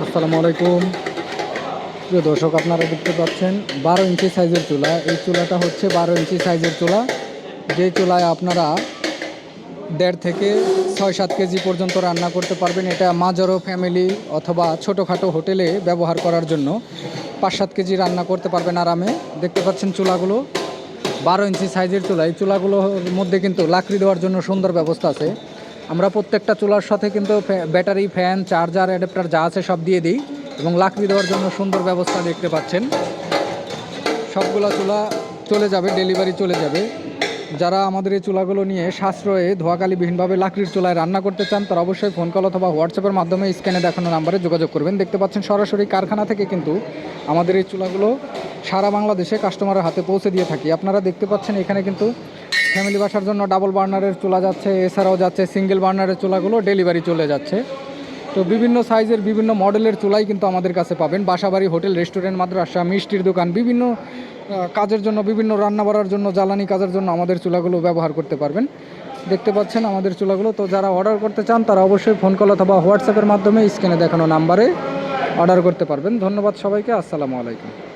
আসসালামু আলাইকুম। প্রিয় দর্শক, আপনারা দেখতে পাচ্ছেন বারো ইঞ্চি সাইজের চুলা। এই চুলাটা হচ্ছে বারো ইঞ্চি সাইজের চুলা। যে চুলায় আপনারা দেড় থেকে ছয় সাত কেজি পর্যন্ত রান্না করতে পারবেন, এটা মাঝারো ফ্যামিলি অথবা ছোটোখাটো হোটেলে ব্যবহার করার জন্য। পাঁচ সাত কেজি রান্না করতে পারবেন আরামে। দেখতে পাচ্ছেন চুলাগুলো বারো ইঞ্চি সাইজের চুলা। এই চুলাগুলোর মধ্যে কিন্তু লাকড়ি দেওয়ার জন্য সুন্দর ব্যবস্থা আছে। আমরা প্রত্যেকটা চুলার সাথে কিন্তু ব্যাটারি, ফ্যান, চার্জার, অ্যাডাপ্টার যা আছে সব দিয়ে দিই এবং লাকড়ি দেওয়ার জন্য সুন্দর ব্যবস্থা দেখতে পাচ্ছেন। সবগুলো চুলা চলে যাবে, ডেলিভারি চলে যাবে। যারা আমাদের এই চুলাগুলো নিয়ে সাশ্রয়ে ধোয়াকালিবিহীনভাবে লাকড়ির চুলায় রান্না করতে চান, তারা অবশ্যই ফোন কল অথবা হোয়াটসঅ্যাপের মাধ্যমে স্ক্যানে দেখানো নাম্বারে যোগাযোগ করবেন। দেখতে পাচ্ছেন সরাসরি কারখানা থেকে কিন্তু আমাদের এই চুলাগুলো সারা বাংলাদেশে কাস্টমারের হাতে পৌঁছে দিয়ে থাকি। আপনারা দেখতে পাচ্ছেন এখানে কিন্তু ফ্যামিলি বাসার জন্য ডাবল বার্নারের চুলা যাচ্ছে, এছাড়াও যাচ্ছে সিঙ্গেল বার্নারের চুলাগুলো ডেলিভারি চলে যাচ্ছে। তো বিভিন্ন সাইজের বিভিন্ন মডেলের চুলাই কিন্তু আমাদের কাছে পাবেন। বাসাবাড়ি, হোটেল রেস্টুরেন্ট মাদ্রাসা, মিষ্টির দোকান, বিভিন্ন কাজের জন্য, বিভিন্ন রান্না বাড়ার জন্য, জ্বালানি কাজের জন্য আমাদের চুলাগুলো ব্যবহার করতে পারবেন। দেখতে পাচ্ছেন আমাদের চুলাগুলো। তো যারা অর্ডার করতে চান, তারা অবশ্যই ফোন কল অথবা হোয়াটসঅ্যাপের মাধ্যমে স্ক্রিনে দেখানো নাম্বারে অর্ডার করতে পারবেন। ধন্যবাদ সবাইকে। আসসালামু আলাইকুম।